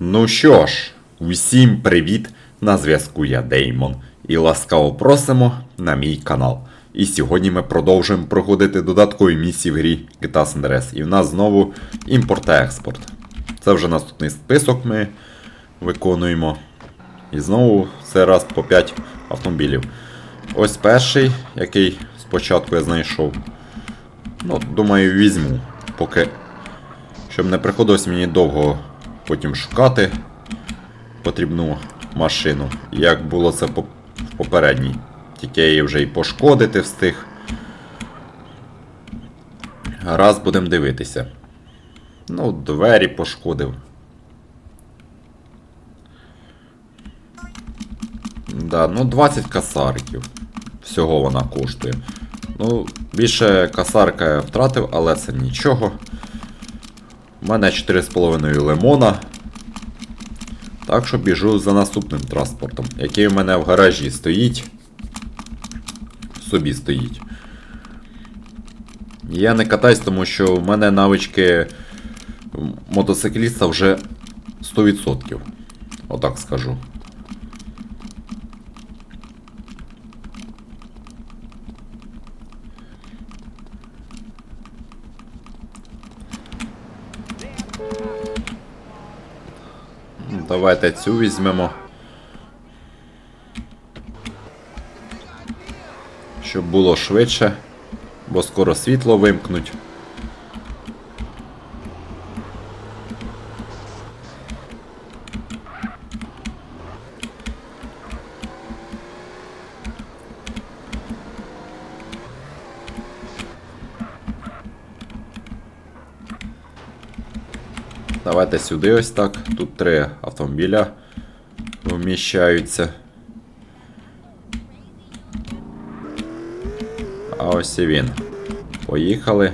Ну що ж, усім привіт! На зв'язку я Деймон. І ласкаво просимо на мій канал. І сьогодні ми продовжуємо проходити додаткові місії в грі GTA San. І в нас знову імпорт та експорт. Це вже наступний список ми виконуємо. І знову це раз по 5 автомобілів. Ось перший, який спочатку я знайшов. Ну, думаю, візьму, поки. Щоб не приходилось мені довго потім шукати потрібну машину. Як було це в попередній. Тільки її вже і пошкодити встиг. Раз будемо дивитися. Ну, двері пошкодив. Да, ну 20 касарків. Всього вона коштує. Ну, більше касарка я втратив, але це нічого. У мене 4,5 лимона. Так що біжу за наступним транспортом, який у мене в гаражі стоїть. Собі стоїть. Я не катаюсь, тому що в мене навички мотоцикліста вже 100%. Отак скажу. Ну, Давайте цю візьмемо. Щоб було швидше, бо скоро світло вимкнуть. Давайте сюди ось так. Тут три автомобіля вміщаються. А ось і він. Поїхали.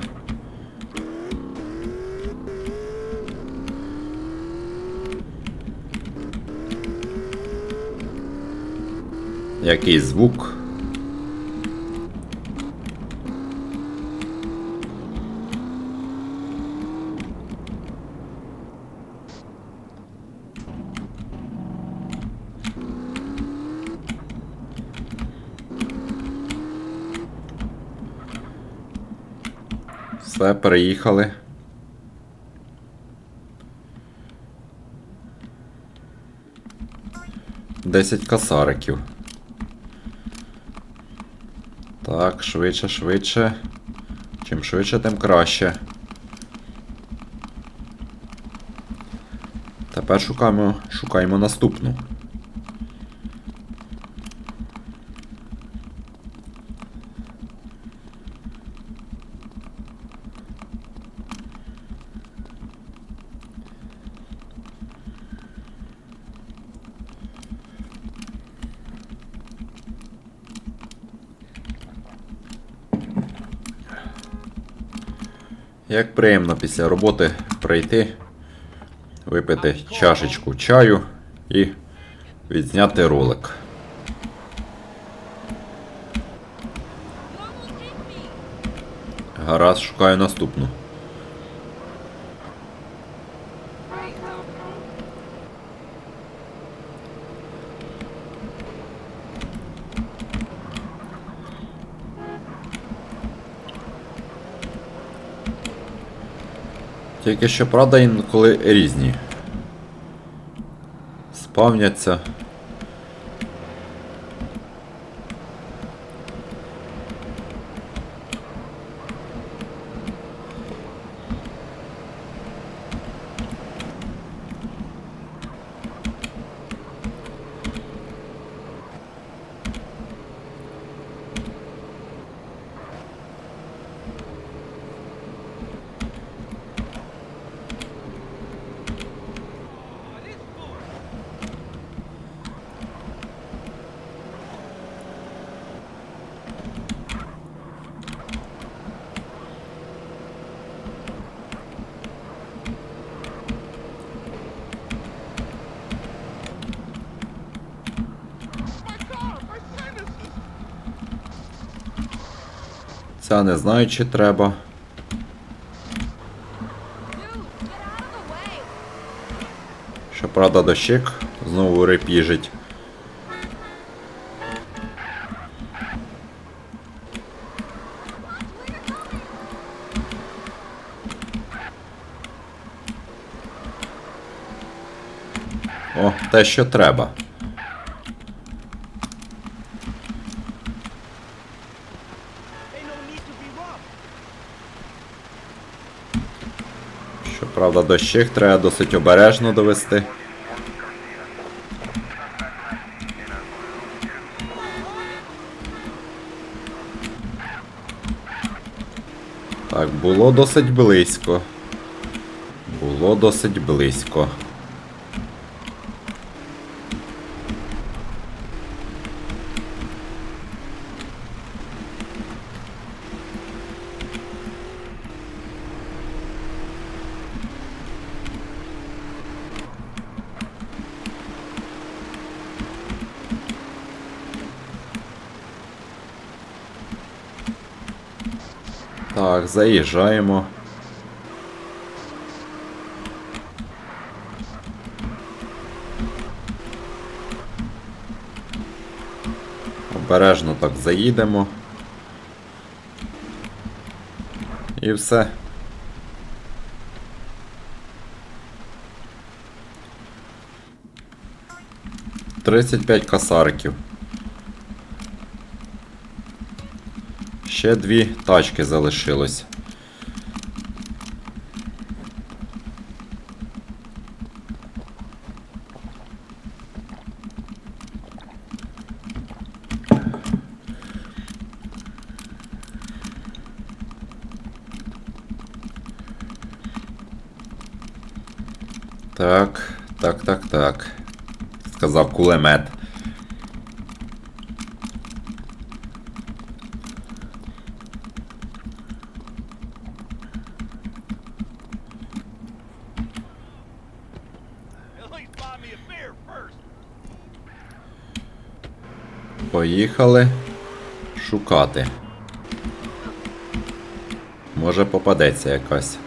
Який звук? Все, переїхали. Десять касариків. Так, швидше, швидше. Чим швидше, тим краще. Тепер шукаємо, шукаємо наступну. Як приємно після роботи прийти, випити чашечку чаю і відзняти ролик. Гаразд, шукаю наступну. Тільки щоправда інколи різні. Спавняться. Ця не знаю, чи треба. Щоправда, дощик знову репіжить. О, те, що треба. Щоправда, дощик треба досить обережно довести. Так, було досить близько. Було досить близько. Так, заїжджаємо. Обережно так заїдемо. І все. Тридцять п'ять касарків. Ще дві тачки залишилось. Так, так, так, так. Сказав кулемет. Поїхали шукати. Може попадеться якась.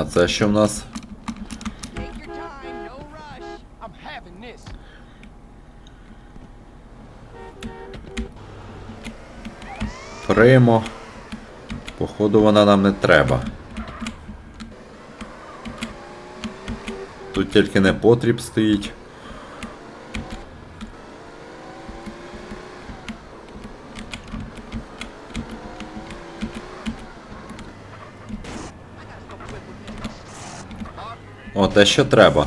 А це що в нас? Примо. Походу вона нам не треба. Тут тільки не потріб стоїть. О, те, що треба.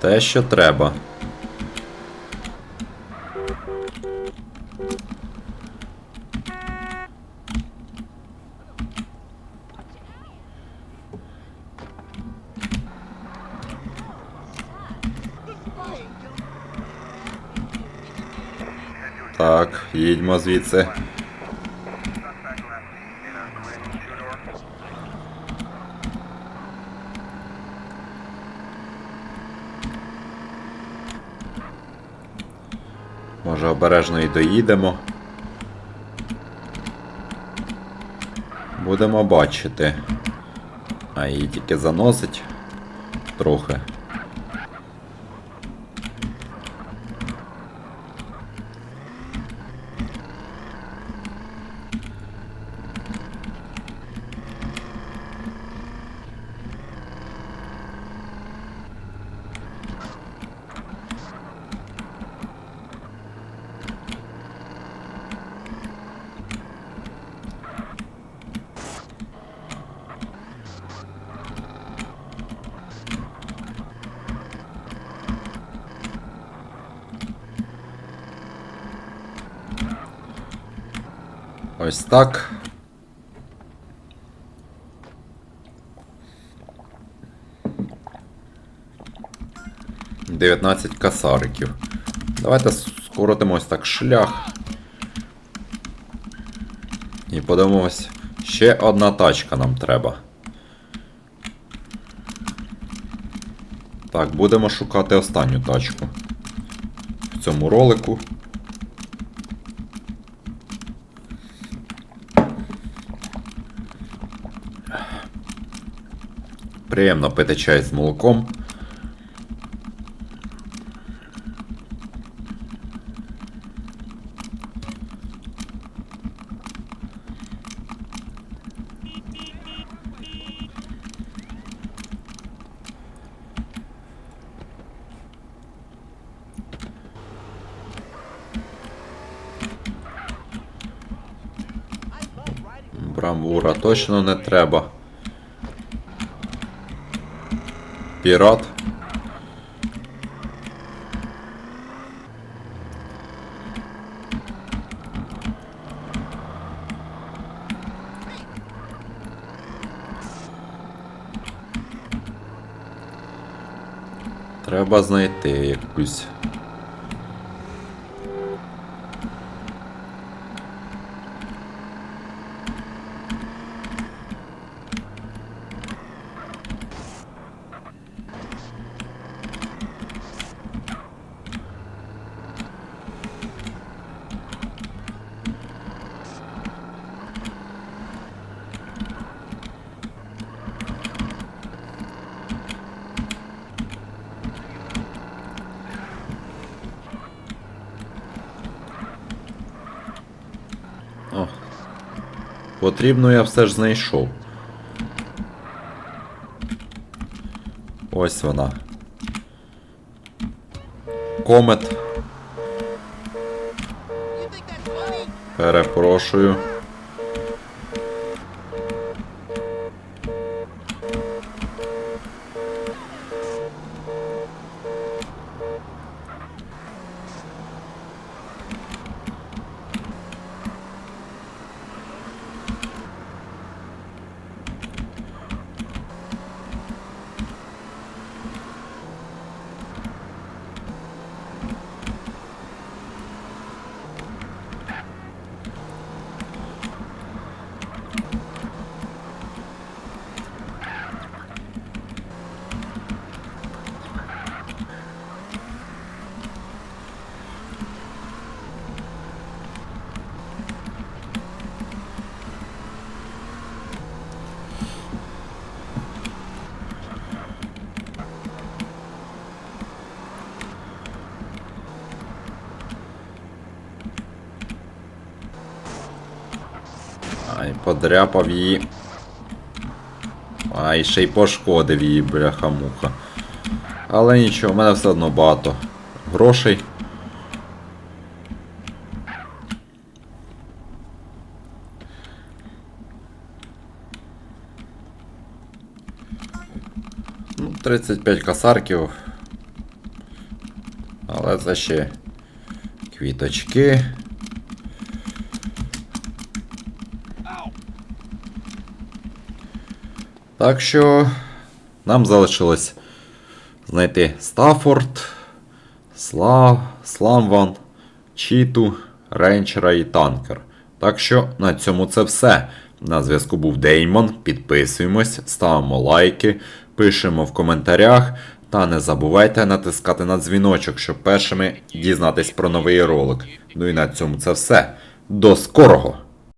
Те, що треба. Так, їдьмо звідси. Може обережно і доїдемо. Будемо бачити. А її тільки заносить трохи. Ось так. Дев'ятнадцять касариків. Давайте скоротимо ось так шлях. І подивимось. Ще одна тачка нам треба. Так, будемо шукати останню тачку в цьому ролику. Приємно пити чай з молоком. Брамура точно не треба. Пірат. Треба знайти якусь. Потрібно я все ж знайшов. Ось вона. Комет. Перепрошую. Подряпав її. Ай, ще й пошкодив її, бляха-муха. Але нічого, в мене все одно багато грошей. Ну, 35 касарків. Але це ще квіточки. Так що нам залишилось знайти Стаффорд, Слав, Сламван, Чіту, Ренчера і Танкер. Так що на цьому це все. На зв'язку був Деймон. Підписуємось, ставимо лайки, пишемо в коментарях. Та не забувайте натискати на дзвіночок, щоб першими дізнатись про новий ролик. Ну і на цьому це все. До скорого!